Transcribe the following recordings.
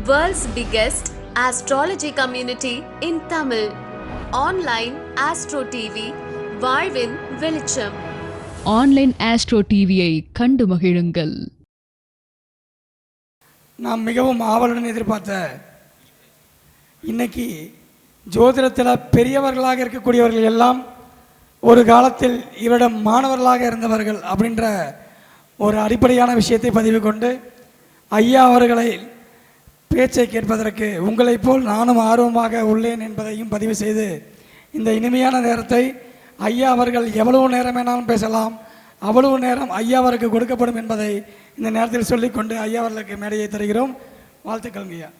World's biggest astrology community in Tamil. Online Astro TV, வாழ்வின் வெளிச்சம் online astro டிவியை கண்டு மகிழுங்கள் நாம் மிகவும் ஆவலுடன் எதிர்பார்த்த இன்னைக்கு ஜோதிடத்தில் பெரியவர்களாக இருக்கக்கூடியவர்கள் எல்லாம் ஒரு காலத்தில் இவரிடம் மாணவர்களாக இருந்தவர்கள் அப்படின்ற ஒரு அடிப்படையான விஷயத்தை பதிவு கொண்டு ஐயா அவர்களை பேச்சை கேட்பதற்கு உங்களைப் போல் நானும் ஆர்வமாக உள்ளேன் என்பதையும் பதிவு செய்து இந்த இனிமையான நேரத்தை ஐயா அவர்கள் எவ்வளவு நேரம் வேணாலும் பேசலாம் அவ்வளவு நேரம் ஐயா அவருக்கு கொடுக்கப்படும் என்பதை இந்த நேரத்தில் சொல்லிக்கொண்டு ஐயா அவர்களுக்கு மேடையை தருகிறோம். வாழ்த்துக்கள் ஐயா.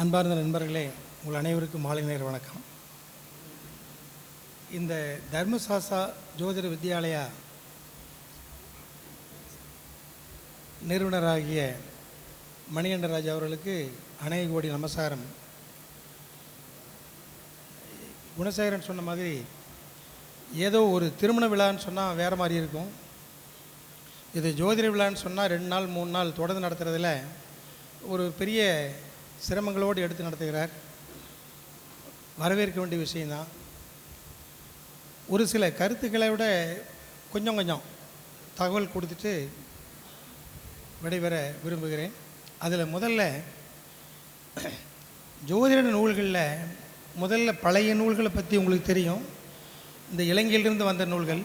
அன்பார்ந்த நண்பர்களே உங்கள் அனைவருக்கும் மாலை நேர வணக்கம். இந்த தர்மசாஸ்தா ஜோதிட வித்யாலயா நிறுவனராகிய மணிகண்டராஜ் அவர்களுக்கு அநேக கோடி நமஸ்காரம். குணசேகரன் சொன்ன மாதிரி ஏதோ ஒரு திருமண விழான்னு சொன்னால் வேறு மாதிரி இருக்கும். இது ஜோதிட விழான்னு சொன்னால் ரெண்டு நாள் மூணு நாள் தொடர்ந்து நடத்துகிறதுல ஒரு பெரிய சிரமங்களோடு எடுத்து நடத்துகிறார். வரவேற்க வேண்டிய விஷயந்தான் ஒரு சில கருத்துக்களை விட கொஞ்சம் கொஞ்சம் தகவல் கொடுத்துட்டு விடைபெற விரும்புகிறேன். அதில் முதல்ல ஜோதிட நூல்களில் முதல்ல பழைய நூல்களை பற்றி உங்களுக்கு தெரியும். இந்த இலங்கையிலிருந்து வந்த நூல்கள்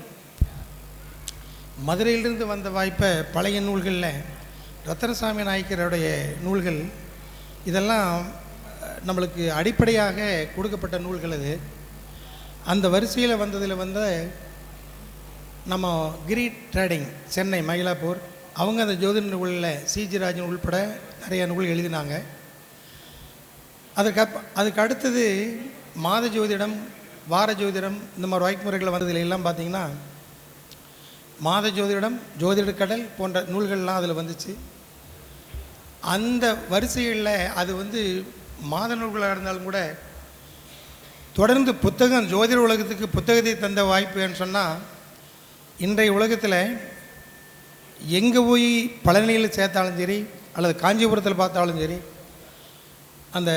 மதுரையிலிருந்து வந்த வாய்ப்பை பழைய நூல்களில் ரத்தனசாமி நாயக்கருடைய நூல்கள் இதெல்லாம் நம்மளுக்கு அடிப்படையாக கொடுக்கப்பட்ட நூல்கள் அது. அந்த வரிசையில் வந்ததில் வந்து நம்ம கிரி ட்ரேடிங் சென்னை மயிலாப்பூர் அவங்க அந்த ஜோதிட நூலில் சிஜி ராஜன் உள்பட நிறைய நூல் எழுதினாங்க. அதுக்கு அதுக்கு அடுத்தது மாத ஜோதிடம் வார ஜோதிடம் இந்த மாதிரி வாய்ப்புமுறைகள் வந்ததில் எல்லாம் பார்த்திங்கன்னா மாத ஜோதிடம் ஜோதிட கடல் போன்ற நூல்கள்லாம் அதில் வந்துச்சு. அந்த வரிசைகளில் அது வந்து மாத நூல்களாக இருந்தாலும் கூட தொடர்ந்து புத்தகம் ஜோதிட உலகத்துக்கு புத்தகத்தை தந்த வாய்ப்புன்னு சொன்னால் இன்றைய உலகத்தில் எங்கே போய் பழனியில் சேர்த்தாலும் சரி அல்லது காஞ்சிபுரத்தில் பார்த்தாலும் சரி அந்த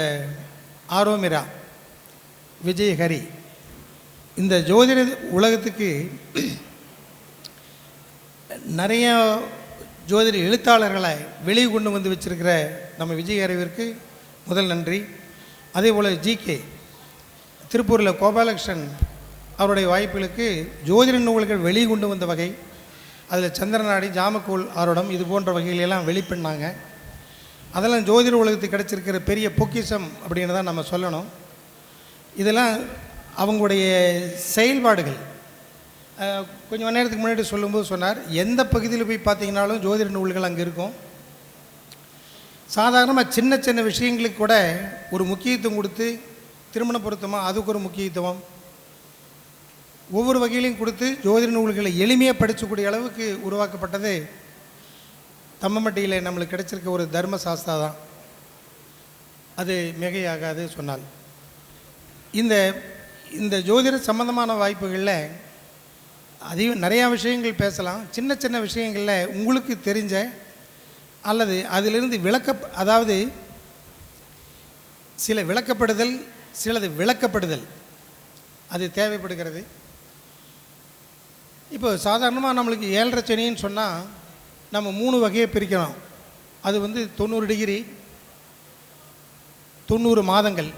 ஆரோமிரா விஜயஹரி இந்த ஜோதிட உலகத்துக்கு நிறைய ஜோதிட எழுத்தாளர்களை வெளியே கொண்டு வந்து வச்சிருக்கிற நம்ம விஜயஹரிவிற்கு முதல் நன்றி. அதே போல் ஜிகே திருப்பூரில் கோபாலகிருஷ்ணன் அவருடைய வாய்ப்புகளுக்கு ஜோதிட நூல்கள் வெளியே கொண்டு வந்த வகை. அதில் சந்திரநாடி ஜாமக்கோல் ஆரோடம் இது போன்ற வகைகளெல்லாம் வெளிப்பண்ணாங்க. அதெல்லாம் ஜோதிட உலகத்துக்கு கிடச்சிருக்கிற பெரிய பொக்கிஷம் அப்படின்னு தான் நம்ம சொல்லணும். இதெல்லாம் அவங்களுடைய செயல்பாடுகள். அஹ், கொஞ்சம் நேரத்துக்கு முன்னாடி சொல்லும்போது சொன்னார் எந்த பகுதியில் போய் பார்த்தீங்கனாலும் ஜோதிட நூல்கள் அங்கே இருக்கும். சாதாரணமாக சின்ன சின்ன விஷயங்களுக்கு கூட ஒரு முக்கியத்துவம் கொடுத்து திருமண பொருத்தமாக அதுக்கு ஒரு முக்கியத்துவம். ஒவ்வொரு வகையிலையும் கொடுத்து ஜோதிட நூல்களை எளிமையாக படிச்சக்கூடிய அளவுக்கு உருவாக்கப்பட்டது தம்மமட்டியில் நம்மளுக்கு கிடைச்சிருக்க ஒரு தர்ம சாஸ்தா தான். அது மிகையாகாது சொன்னால். இந்த இந்த ஜோதிட சம்பந்தமான வாய்ப்புகளில் அதிகம் நிறையா விஷயங்கள் பேசலாம். சின்ன சின்ன விஷயங்களில் உங்களுக்கு தெரிஞ்ச அல்லது அதிலிருந்து விளக்க அதாவது சில விளக்கப்படுதல் சிலது விளக்கப்படுதல் அது தேவைப்படுகிறது. இப்போ சாதாரணமாக நம்மளுக்கு ஏழரை சனின்னு சொன்னால் நம்ம மூணு வகையை பிரிக்கிறோம் அது வந்து தொண்ணூறு டிகிரி தொண்ணூறு மாதங்கள்.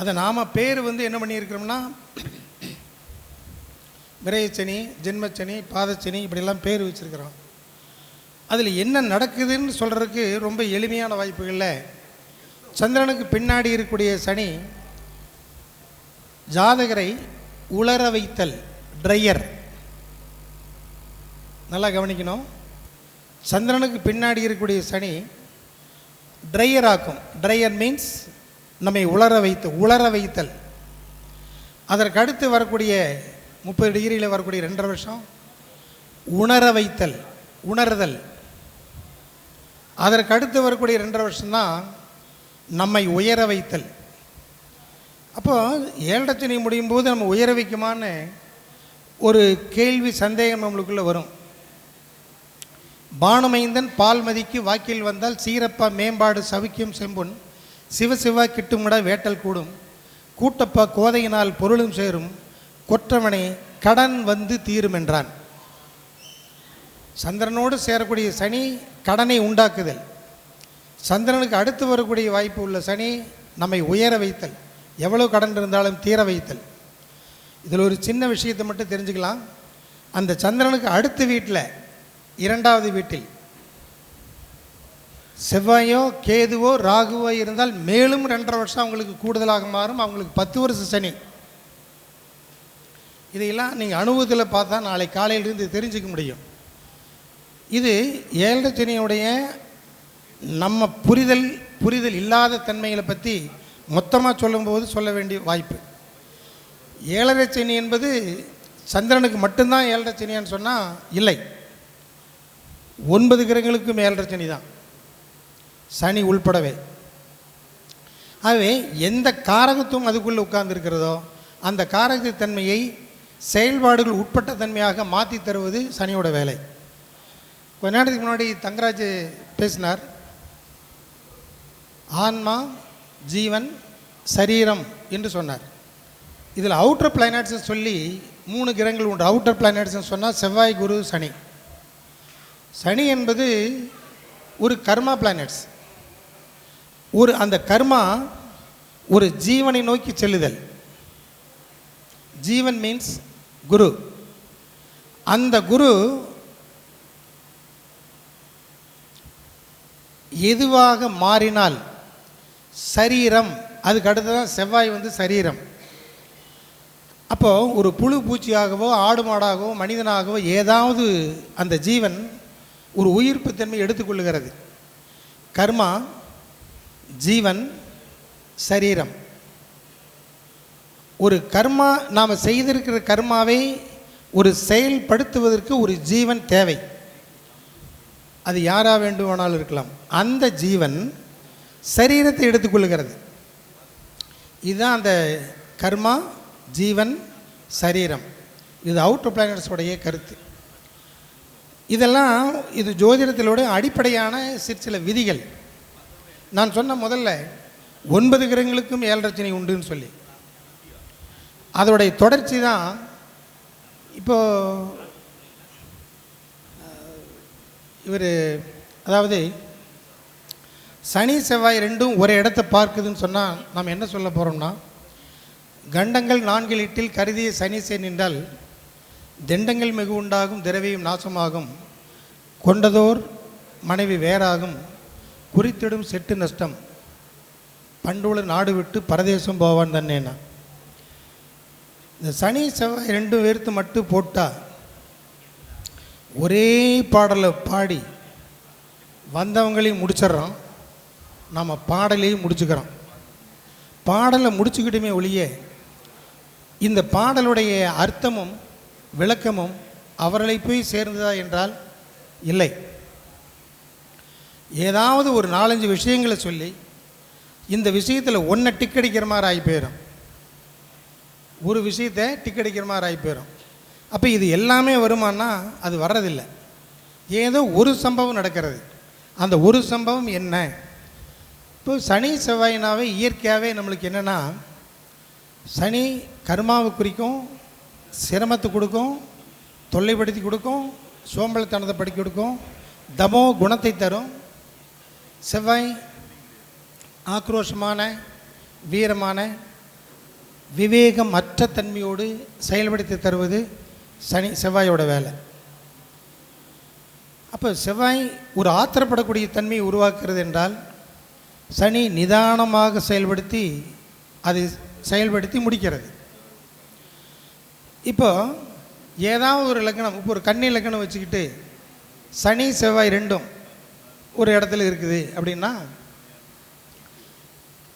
அதை நாம் பேர் வந்து என்ன பண்ணியிருக்கிறோம்னா விரையச்சனி ஜென்மச்சனி பாதச்சனி இப்படிலாம் பேர் வச்சுருக்கிறோம். அதில் என்ன நடக்குதுன்னு சொல்கிறதுக்கு ரொம்ப எளிமையான வாய்ப்புகளில் சந்திரனுக்கு பின்னாடி இருக்கக்கூடிய சனி ஜாதகரை உலர வைத்தல். ட்ரையர் நல்லா கவனிக்கணும். சந்திரனுக்கு பின்னாடி இருக்கக்கூடிய சனி ட்ரையர் ஆக்கும். ட்ரையர் மீன்ஸ் நம்மை உலர வைத்து உலர வைத்தல். அதற்கு அடுத்து வரக்கூடிய முப்பது டிகிரியில் வரக்கூடிய ரெண்டரை வருஷம் உணர வைத்தல் உணர்தல். அதற்கு அடுத்து வரக்கூடிய ரெண்டரை வருஷம்தான் நம்மை உயர வைத்தல். அப்போ ஏழரை முடியும் போது நம்ம உயர வைக்குமான்னு ஒரு கேள்வி சந்தேகம் நம்மளுக்குள்ளே வரும். பானுமைந்தன் பால்மதிக்கு வாக்கில் வந்தால் சீரப்பா மேம்பாடு சவிக்கும் செம்பொன் சிவசிவா கிட்டுமிட வேட்டல் கூடும். கூட்டப்பா கோதையினால் பொருளும் சேரும் கொற்றவனே கடன் வந்து தீரும் என்றான். சந்திரனோடு சேரக்கூடிய சனி கடனை உண்டாக்குதல். சந்திரனுக்கு அடுத்து வரக்கூடிய வாய்ப்பு உள்ள சனி நம்மை உயர வைத்தல். எவ்வளவு கடன் இருந்தாலும் தீர வைத்தல். இதில் ஒரு சின்ன விஷயத்தை மட்டும் தெரிஞ்சுக்கலாம். அந்த சந்திரனுக்கு அடுத்த வீட்டில் இரண்டாவது வீட்டில் செவ்வாயோ கேதுவோ ராகுவோ இருந்தால் மேலும் ரெண்டரை வருஷம் அவங்களுக்கு கூடுதலாக மாறும். அவங்களுக்கு பத்து வருஷம் சனி. இதையெல்லாம் நீங்கள் அனுபவத்தில் பார்த்தா நாளை காலையிலிருந்து தெரிஞ்சுக்க முடியும். இது ஏழரை சனியுடைய நம்ம புரிதல் புரிதல் இல்லாத தன்மைகளை பற்றி மொத்தமாக சொல்லும்போது சொல்ல வேண்டிய வாய்ப்பு. ஏழரை சனி என்பது சந்திரனுக்கு மட்டும்தான் ஏழரை சனியான்னு சொன்னால் இல்லை. ஒன்பது கிரகங்களுக்கும் ஏழரை சனி தான் சனி உள்படவே. ஆகவே எந்த காரகத்துவம் அதுக்குள்ளே உட்கார்ந்துருக்கிறதோ அந்த காரகத்தன்மையை செயல்பாடுகள் உட்பட்ட தன்மையாக மாற்றி தருவது சனியோட வேலை. கொஞ்ச நேரத்துக்கு முன்னாடி தங்கராஜ் பேசினார். ஆன்மா ஜீவன் சரீரம் என்று சொன்னார். இதில் அவுட்டர் பிளானட்ஸ்னு சொல்லி மூணு கிரகங்கள் உண்டு. அவுட்டர் பிளானட்ஸ்னு சொன்னால் செவ்வாய் குரு சனி. சனி என்பது ஒரு கர்மா பிளானட்ஸ் ஒரு அந்த கர்மா ஒரு ஜீவனை நோக்கி செல்லுதல். ஜீவன் மீன்ஸ் குரு. அந்த குரு எதுவாக மாறினால் சரீரம் அதுக்கு அடுத்ததான் செவ்வாய் வந்து சரீரம். அப்போது ஒரு புழு பூச்சியாகவோ ஆடு மாடாகவோ மனிதனாகவோ ஏதாவது அந்த ஜீவன் ஒரு உயிர்ப்பு தன்மை எடுத்துக்கொள்ளுகிறது. கர்மா ஜீவன் சரீரம். ஒரு கர்மா நாம் செய்திருக்கிற கர்மாவை ஒரு செயல்படுத்துவதற்கு ஒரு ஜீவன் தேவை. அது யாராக வேண்டுமானாலும் இருக்கலாம். அந்த ஜீவன் சரீரத்தை எடுத்துக்கொள்கிறது இதுதான் அந்த கர்மா ஜீவன் சரீரம். இது அவுட்டர் பிளானட்ஸோடைய கருத்து. இதெல்லாம் இது ஜோதிடத்திலோட அடிப்படையான சிற்சில விதிகள். நான் சொன்ன முதல்ல ஒன்பது கிரகங்களுக்கும் ஏழரச்சனை உண்டுன்னு சொல்லி. அதோடைய தொடர்ச்சி தான் இப்போ இவர் அதாவது சனி செவ்வாய் ரெண்டும் ஒரு இடத்த பார்க்குதுன்னு சொன்னால் நாம் என்ன சொல்ல போகிறோம்னா கண்டங்கள் நான்கில் இட்டில் கருதிய சனி செய் நின்றால் திண்டங்கள் மிகு உண்டாகும் திரவியம் நாசமாகும் கொண்டதோர் மனைவி வேறாகும் குறித்திடும் செட்டு நஷ்டம் பண்டுள்ள நாடு விட்டு பரதேசம் போவான் தன்னேனா. இந்த சனி செவ்வாய் ரெண்டு பேர்த்து மட்டும் போட்டால் ஒரே பாடலை பாடி வந்தவங்களையும் முடிச்சிடுறோம் நம்ம பாடலையும் முடிச்சுக்கிறோம். பாடலை முடிச்சுக்கிட்டுமே ஒழிய இந்த பாடலுடைய அர்த்தமும் விளக்கமும் அவர்களை போய் சேர்ந்ததா என்றால் இல்லை. ஏதாவது ஒரு நாலஞ்சு விஷயங்களை சொல்லி இந்த விஷயத்தில் ஒன்றை டிக்கடிக்கிற மாதிரி ஆகி போயிடும் ஒரு விஷயத்தை டிக்கடிக்கிற மாதிரி ஆகி போயிடும் அப்போ இது எல்லாமே வருமானா அது வர்றதில்லை. ஏதோ ஒரு சம்பவம் நடக்கிறது. அந்த ஒரு சம்பவம் என்ன? இப்போ சனி செவ்வாயினாவே இயற்கையாகவே நம்மளுக்கு என்னென்னா சனி கர்மாவை குறிக்கும் சிரமத்தை கொடுக்கும் தொல்லைப்படுத்தி கொடுக்கும் சோம்பலத்தனத்தை படிக்க கொடுக்கும் தமோ குணத்தை தரும். செவ்வாய் ஆக்ரோஷமான வீரமான விவேகம் அற்ற தன்மையோடு செயல்படுத்தி தருவது சனி செவ்வாயோட வேலை. அப்போ செவ்வாய் ஒரு ஆத்திரப்படக்கூடிய தன்மையை உருவாக்குறது என்றால் சனி நிதானமாக செயல்படுத்தி அது செயல்படுத்தி முடிக்கிறது. இப்போ ஏதாவது ஒரு இலக்கணம் இப்போ ஒரு கன்னி இலக்கணம் வச்சுக்கிட்டு சனி செவ்வாய் ரெண்டும் ஒரு இடத்துல இருக்குது அப்படின்னா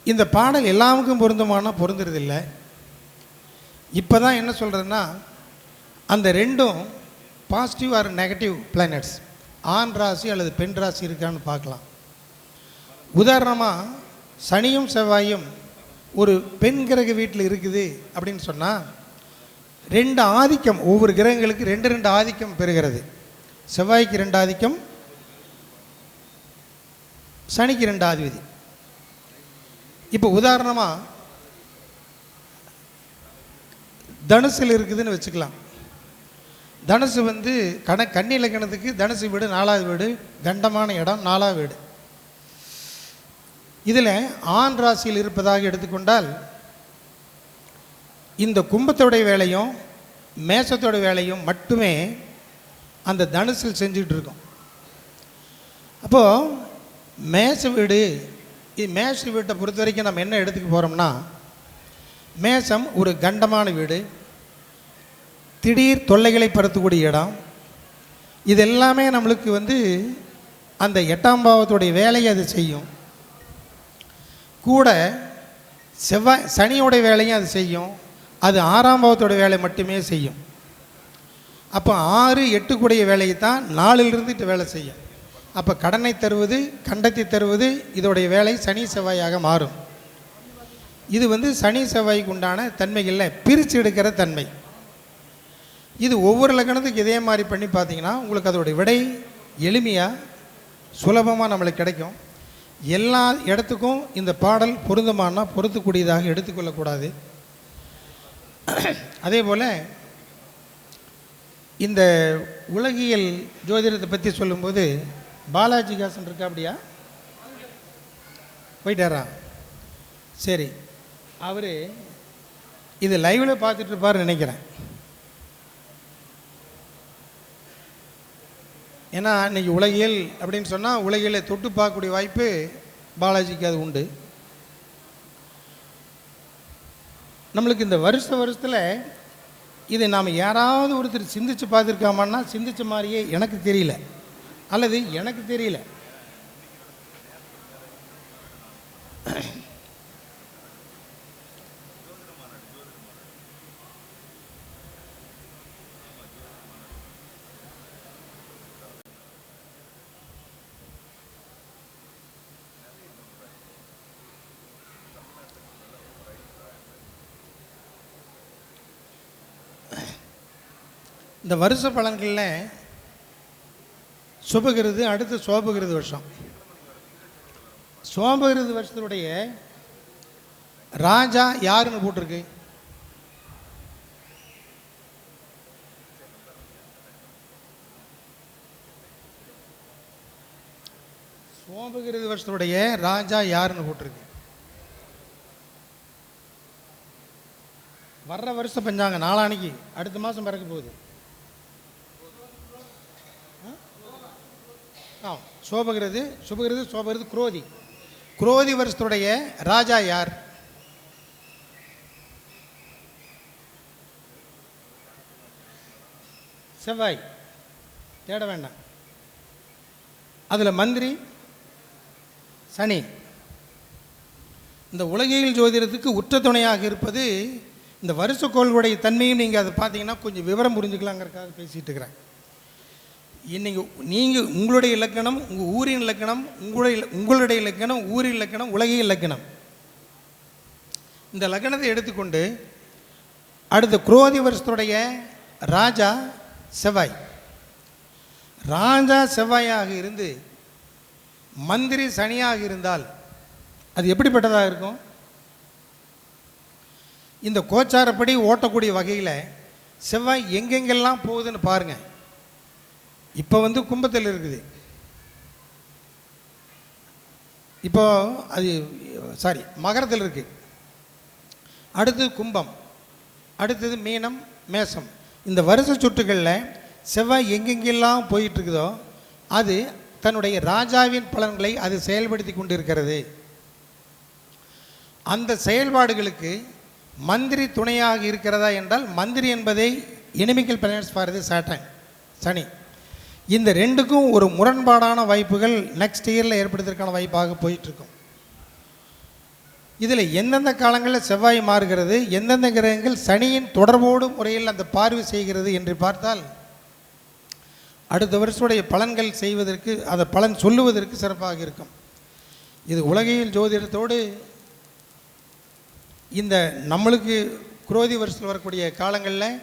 இந்த பாடல் எல்லாமுக்கும் பொருந்துமானா பொருந்துறதில்லை. இப்போ தான் என்ன சொல்கிறதுன்னா அந்த ரெண்டும் பாசிட்டிவ் ஆர் நெகட்டிவ் பிளானட்ஸ் ஆண் ராசி அல்லது பெண் ராசி இருக்கான்னு பார்க்கலாம். உதாரணமாக சனியும் செவ்வாயும் ஒரு பெண் கிரக வீட்டில் இருக்குது அப்படின்னு சொன்னால் ரெண்டு ஆதிக்கம் ஒவ்வொரு கிரகங்களுக்கு ரெண்டு ரெண்டு ஆதிக்கம் பெறுகிறது. செவ்வாய்க்கு ரெண்டு ஆதிக்கம் சனிக்கு ரெண்டாவது ஆதிபதி. இப்போ உதாரணமாக தனுசில் இருக்குதுன்னு வச்சுக்கலாம். தனுசு வந்து கண கன்னி இலக்கணத்துக்கு தனுசு வீடு நாலாவது வீடு கண்டமான இடம் நாலாவது வீடு. இதில் ஆண் ராசியில் இருப்பதாக எடுத்துக்கொண்டால் இந்த கும்பத்தோடைய வேலையும் மேசத்தோட வேலையும் மட்டுமே அந்த தனுசில் செஞ்சுக்கிட்டு இருக்கோம். அப்போது மேச வீடு மேச வீட்டை பொறுத்த வரைக்கும் நம்ம என்ன இடத்துக்கு போகிறோம்னா மேசம் ஒரு கண்டமான வீடு திடீர் தொல்லைகளை பரத்தக்கூடிய இடம். இது எல்லாமே நம்மளுக்கு வந்து அந்த எட்டாம் பாவத்துடைய வேலையை அது செய்யும். கூட செவ்வாய் சனியோடைய வேலையும் அது செய்யும். அது ஆறாம் பாவத்தோட வேலை மட்டுமே செய்யும். அப்போ ஆறு எட்டு கூடிய வேலையை தான் நாளிலிருந்து வேலை செய்யும். அப்போ கடனை தருவது கண்டத்தை தருவது இதோடைய வேலை சனி செவ்வாயாக மாறும். இது வந்து சனி செவ்வாய்க்கு உண்டான தன்மைகளில் பிரித்து எடுக்கிற தன்மை. இது ஒவ்வொரு லக்கணத்துக்கு இதே மாதிரி பண்ணி பார்த்தீங்கன்னா உங்களுக்கு அதோடைய விடை எளிமையாக சுலபமாக நம்மளுக்கு கிடைக்கும். எல்லா இடத்துக்கும் இந்த பாடல் பொருந்தமானா பொருத்தக்கூடியதாக எடுத்துக்கொள்ளக்கூடாது. அதே போல் இந்த உலகியல் ஜோதிடத்தை பற்றி சொல்லும்போது பாலாஜி காசன் இருக்கா அப்படியா? போயிட்டாரா? சரி. அவர் இது லைவில் பார்த்துட்டு இருப்பார் நினைக்கிறேன். ஏன்னா இன்றைக்கி உலகியல் அப்படின்னு சொன்னால் உலகியலை தொட்டு பார்க்கக்கூடிய வாய்ப்பு பாலாஜிக்கு அது உண்டு. நம்மளுக்கு இந்த வருஷ வருஷத்தில் இதை நாம் யாராவது ஒருத்தர் சிந்திச்சு பார்த்துருக்காமான்னா சிந்திச்ச மாதிரியே எனக்கு தெரியல. அல்லது எனக்கு தெரியல. இந்த வருஷ பலன்களில் சுபகிருது அடுத்து சோபகிருது வருஷம். சோபகிருது வருஷத்தினுடைய ராஜா யாருன்னு போட்டிருக்கு? சோபகிருது வருஷத்துடைய ராஜா யாருன்னு போட்டிருக்கு? வர்ற வருஷம் பஞ்சாங்க நாளானிக்கு அடுத்த மாதம் பிறக்க போகுது. ஆ சோபகிருது சுபகிருது சோபகிருது குரோதி. குரோதி வருஷத்துடைய ராஜா யார்? செவ்வாய். தேட வேண்டாம். அதில் மந்திரி சனி. இந்த உலகியல் ஜோதிடத்துக்கு உற்ற துணையாக இருப்பது இந்த வருஷக்கோள்களுடைய தன்மையும் நீங்கள் அதை பார்த்தீங்கன்னா கொஞ்சம் விவரம் புரிஞ்சுக்கலாங்கிறதுக்காக பேசிகிட்டு இருக்கிறேன். இன்னைக்கு நீங்கள் உங்களுடைய இலக்கணம் உங்கள் ஊரின் இலக்கணம் உங்களுடைய உங்களுடைய இலக்கணம் ஊரின் இலக்கணம் உலகிய இலக்கணம். இந்த லக்கணத்தை எடுத்துக்கொண்டு அடுத்த குரோதி வருஷத்துடைய ராஜா செவ்வாய். ராஜா செவ்வாயாக இருந்து மந்திரி சனியாக இருந்தால் அது எப்படிப்பட்டதாக இருக்கும்? இந்த கோச்சாரப்படி ஓட்டக்கூடிய வகையில் செவ்வாய் எங்கெங்கெல்லாம் போகுதுன்னு பாருங்கள் இப்போ வந்து கும்பத்தில் இருக்குது. இப்போ அது சாரி மகரத்தில் இருக்குது அடுத்தது கும்பம் அடுத்தது மீனம் மேசம். இந்த வருஷ சுற்றுகளில் செவ்வாய் எங்கெங்கெல்லாம் போயிட்டுருக்குதோ அது தன்னுடைய ராஜாவின் பலன்களை அது செயல்படுத்தி கொண்டிருக்கிறது. அந்த செயல்பாடுகளுக்கு மந்திரி துணையாக இருக்கிறதா என்றால் மந்திரி என்பதை inimical planets for the Saturn சனி. இந்த ரெண்டுக்கும் ஒரு முரண்பாடான வாய்ப்புகள் நெக்ஸ்ட் இயரில் ஏற்படுத்துறதுக்கான வாய்ப்பாக போயிட்டுருக்கும். இதில் எந்தெந்த காலங்களில் செவ்வாய் மாறுகிறது எந்தெந்த கிரகங்கள் சனியின் தொடர்போடு முறையில் அந்த பார்வை செய்கிறது என்று பார்த்தால் அடுத்த வருஷத்துடைய பலன்கள் செய்வதற்கு அதை பலன் சொல்லுவதற்கு சிறப்பாக இருக்கும். இது உலகியல் ஜோதிடத்தோடு இந்த நம்மளுக்கு குரோதி வருஷத்தில் வரக்கூடிய காலங்களில்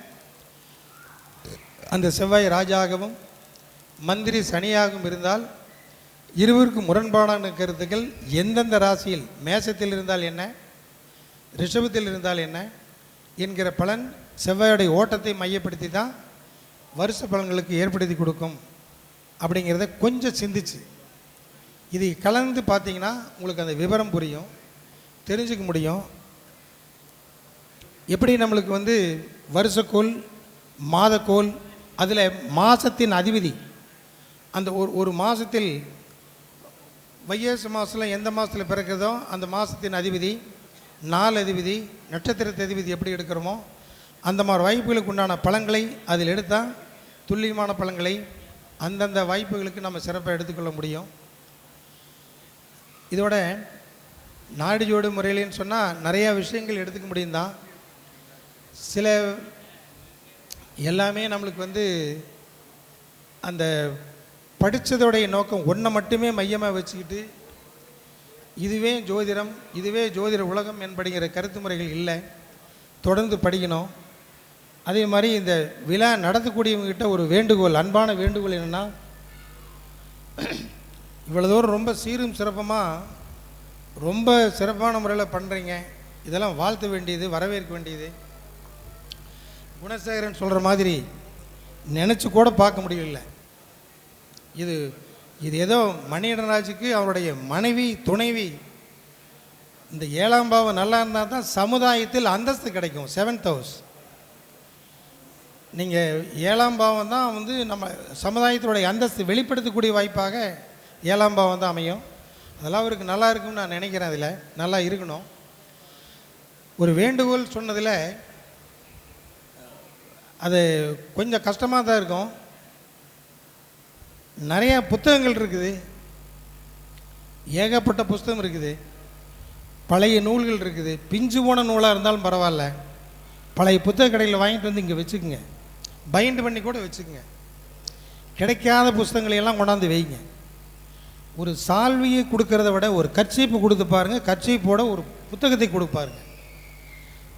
அந்த செவ்வாய் ராஜாகவும் மந்திரி சனியாகவும் இருந்தால் இருவருக்கும் முரண்பாடான கருத்துக்கள் எந்தெந்த ராசியில் மேசத்தில் இருந்தால் என்ன ரிஷபத்தில் இருந்தால் என்ன என்கிற பலன் செவ்வாயுடைய ஓட்டத்தை மையப்படுத்தி தான் வருஷ பலன்களுக்கு ஏற்படுத்தி கொடுக்கும் அப்படிங்கிறத கொஞ்சம் சிந்திச்சு. இது கலந்து பார்த்தீங்கன்னா உங்களுக்கு அந்த விவரம் புரியும் தெரிஞ்சுக்க முடியும். எப்படி நம்மளுக்கு வந்து வருஷக்கோள் மாதக்கோள் அதில் மாதத்தின் அதிபதி அந்த ஒரு ஒரு மாதத்தில் வையசு மாதத்தில் எந்த மாதத்தில் பிறக்கிறதோ அந்த மாதத்தின் அதிபதி நாள் அதிபதி நட்சத்திரத்து அதிபதி எப்படி எடுக்கிறோமோ அந்த மாதிரி வாய்ப்புகளுக்கு உண்டான பழங்களை அதில் எடுத்தால் துல்லியமான பழங்களை அந்தந்த வாய்ப்புகளுக்கு நம்ம சிறப்பாக எடுத்துக்கொள்ள முடியும். இதோட நாடு ஜோடு முறையிலேன்னு சொன்னால் நிறையா விஷயங்கள் எடுத்துக்க முடியும் தான் சில எல்லாமே நம்மளுக்கு வந்து அந்த படித்ததோடைய நோக்கம் ஒன்றை மட்டுமே மையமாக வச்சுக்கிட்டு இதுவே ஜோதிடம் இதுவே ஜோதிட உலகம் என்படுகிற கருத்து முறைகள் இல்லை. தொடர்ந்து படிக்கணும். அதே மாதிரி இந்த விழா நடத்தக்கூடியவங்ககிட்ட ஒரு வேண்டுகோள் அன்பான வேண்டுகோள் என்னென்னா இவ்வளோ தூரம் ரொம்ப சீரும் சிறப்பமாக ரொம்ப சிறப்பான முறையில் பண்ணுறீங்க இதெல்லாம் வாழ்த்த வேண்டியது வரவேற்க வேண்டியது. குணசேகரன் சொல்கிற மாதிரி நினச்சி கூட பார்க்க முடியல. இது இது ஏதோ மணியடராஜுக்கு அவருடைய மனைவி துணைவி. இந்த ஏழாம் பாவம் நல்லா இருந்தால் தான் சமுதாயத்தில் அந்தஸ்து கிடைக்கும் செவன்த் ஹவுஸ் நீங்கள் ஏழாம் பாவம் தான் வந்து நம்ம சமுதாயத்தினுடைய அந்தஸ்து வெளிப்படுத்தக்கூடிய வாய்ப்பாக ஏழாம் பாவம் தான் அமையும். அதெல்லாம் அவருக்கு நல்லா இருக்கும்னு நான் நினைக்கிறேன் அதில். நல்லா இருக்கணும். ஒரு வேண்டுகோள் சொன்னதில் அது கொஞ்சம் கஷ்டமாக தான் இருக்கும். நிறைய புத்தகங்கள் இருக்குது. ஏகப்பட்ட புஸ்தகம் இருக்குது. பழைய நூல்கள் இருக்குது. பிஞ்சு போன நூலாக இருந்தாலும் பரவாயில்ல. பழைய புத்தக கடையில் வாங்கிட்டு வந்து இங்கே வச்சுக்கோங்க. பைண்ட் பண்ணி கூட வச்சுக்கோங்க. கிடைக்காத புஸ்தகங்களையெல்லாம் கொண்டாந்து வைங்க. ஒரு சால்வியை கொடுக்கறத விட ஒரு கர்ச்சீப்பு கொடுத்து பாருங்க. கர்ச்சீப்போட ஒரு புத்தகத்தை கொடுப்பாருங்க.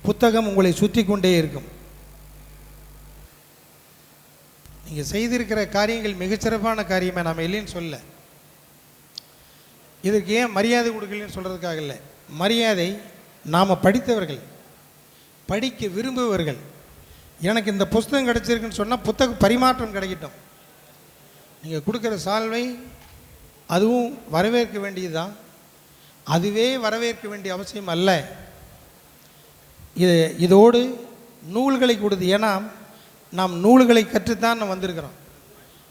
புத்தகம் உங்களை சுற்றி கொண்டே இருக்கும். நீங்கள் செய்திருக்கிற காரியங்கள் மிகச்சிறப்பான காரியமே நாம் இல்லைன்னு சொல்ல. இதற்கு ஏன் மரியாதை கொடுக்கலன்னு சொல்கிறதுக்காக இல்லை. மரியாதை நாம் படித்தவர்கள் படிக்க விரும்புபவர்கள். எனக்கு இந்த புஸ்தகம் கிடச்சிருக்குன்னு சொன்னால் புத்தக பரிமாற்றம் கிடைக்கட்டும். நீங்கள் கொடுக்குற சால்வை அதுவும் வரவேற்க வேண்டியது தான் அதுவே வரவேற்க வேண்டிய அவசியம் அல்ல. இது இதோடு நூல்களை கொடுத்து ஏன்னா நாம் நூல்களை கற்றுத்தான் நாம் வந்திருக்கிறோம்.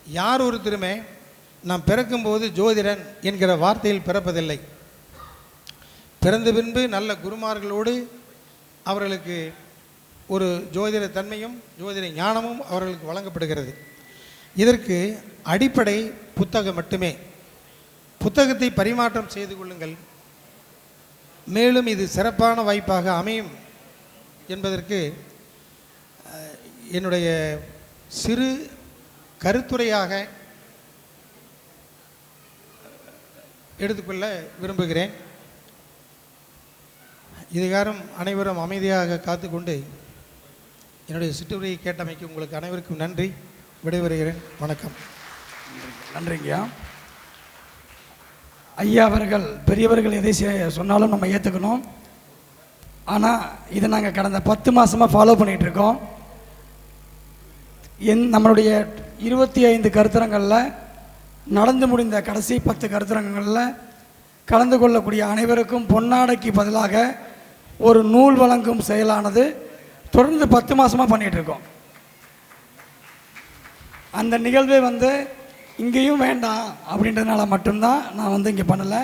யார் ஒருத்தருமே நாம் பிறக்கும்போது ஜோதிடன் என்கிற வார்த்தையில் பிறப்பதில்லை. பிறந்த பின்பு நல்ல குருமார்களோடு அவர்களுக்கு ஒரு ஜோதிட தன்மையும் ஜோதிட ஞானமும் அவர்களுக்கு வழங்கப்படுகிறது. இதற்கு அடிப்படை புத்தகம் மட்டுமே. புத்தகத்தை பரிமாற்றம் செய்து கொள்ளுங்கள். மேலும் இது சிறப்பான வாய்ப்பாக அமையும் என்பதற்கு என்னுடைய சிறு கருத்துரையாக எடுத்துக்கொள்ள விரும்புகிறேன். இதுகாரம் அனைவரும் அமைதியாக காத்துக்கொண்டு என்னுடைய சிற்றுரையை கேட்டமைக்கு உங்களுக்கு அனைவருக்கும் நன்றி. விடைபெறுகிறேன். வணக்கம். நன்றிங்கய்யா. ஐயா அவர்கள் பெரியவர்கள் எதை சொன்னாலும் நம்ம ஏற்றுக்கணும் ஆனால் இதை நாங்கள் கடந்த பத்து மாதமாக ஃபாலோ இருக்கோம். என் நம்மளுடைய இருபத்தி ஐந்து கருத்தரங்களில் நடந்து முடிந்த கடைசி பத்து கருத்தரங்களில் கலந்து கொள்ளக்கூடிய அனைவருக்கும் பொன்னாடைக்கு பதிலாக ஒரு நூல் வழங்கும் செயலானது தொடர்ந்து பத்து மாதமாக பண்ணிகிட்ருக்கோம் அந்த நிகழ்வே வந்து இங்கேயும் வேண்டாம் அப்படின்றதுனால மட்டும்தான் நான் வந்து இங்கே பண்ணலை.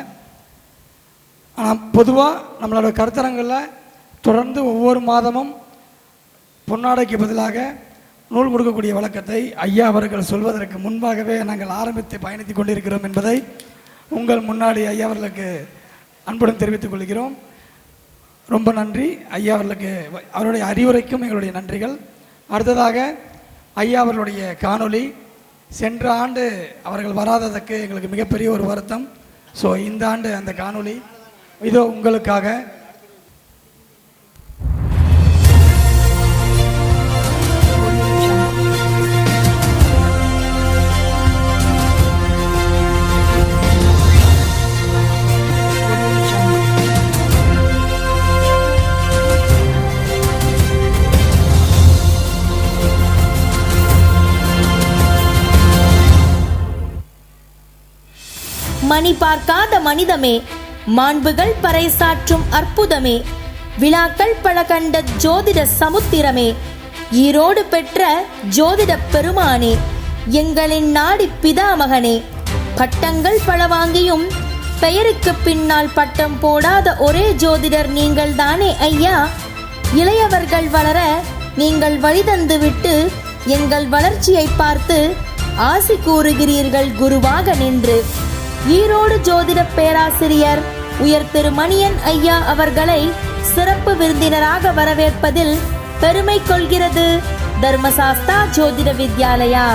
ஆனால் பொதுவாக நம்மளோட கருத்தரங்களில் தொடர்ந்து ஒவ்வொரு மாதமும் பொன்னாடைக்கு பதிலாக நூல் கொடுக்கக்கூடிய வழக்கத்தை ஐயா அவர்கள் சொல்வதற்கு முன்பாகவே நாங்கள் ஆரம்பித்து பயணித்து கொண்டிருக்கிறோம் என்பதை உங்கள் முன்னாடி ஐயா அவர்களுக்கு அன்புடன் தெரிவித்துக் கொள்கிறோம். ரொம்ப நன்றி. ஐயா அவர்களுக்கு வ- அவருடைய அறிவுரைக்கும் எங்களுடைய நன்றிகள். அடுத்ததாக ஐயா அவர்களுடைய காணொளி. சென்ற ஆண்டு அவர்கள் வராததற்கு எங்களுக்கு மிகப்பெரிய ஒரு வருத்தம். ஸோ இந்த ஆண்டு அந்த காணொளி. இதோ உங்களுக்காக மணி பார்க்காத மனிதமே. மாண்புகள் பறைசாற்றும் அற்புதமே. விழாக்கள் பல கண்ட ஜோதிட சமுத்திரமே. ஈரோடு பெற்ற ஜோதிட பெருமானே எங்களின் நாடி பிதாமகனே. பட்டங்கள் பல வாங்கியும் பெயருக்கு பின்னால் பட்டம் போடாத ஒரே ஜோதிடர் நீங்கள் தானே ஐயா. இளையவர்கள் வளர நீங்கள் வழிதந்து விட்டு எங்கள் வளர்ச்சியை பார்த்து ஆசி கூறுகிறீர்கள் குருவாக நின்று. ஈரோடு ஜோதிட பேராசிரியர் உயர் திரு மணியன் ஐயா அவர்களை சிறப்பு விருந்தினராக வரவேற்பதில் பெருமை கொள்கிறது தர்மசாஸ்தா ஜோதிட வித்யாலயா.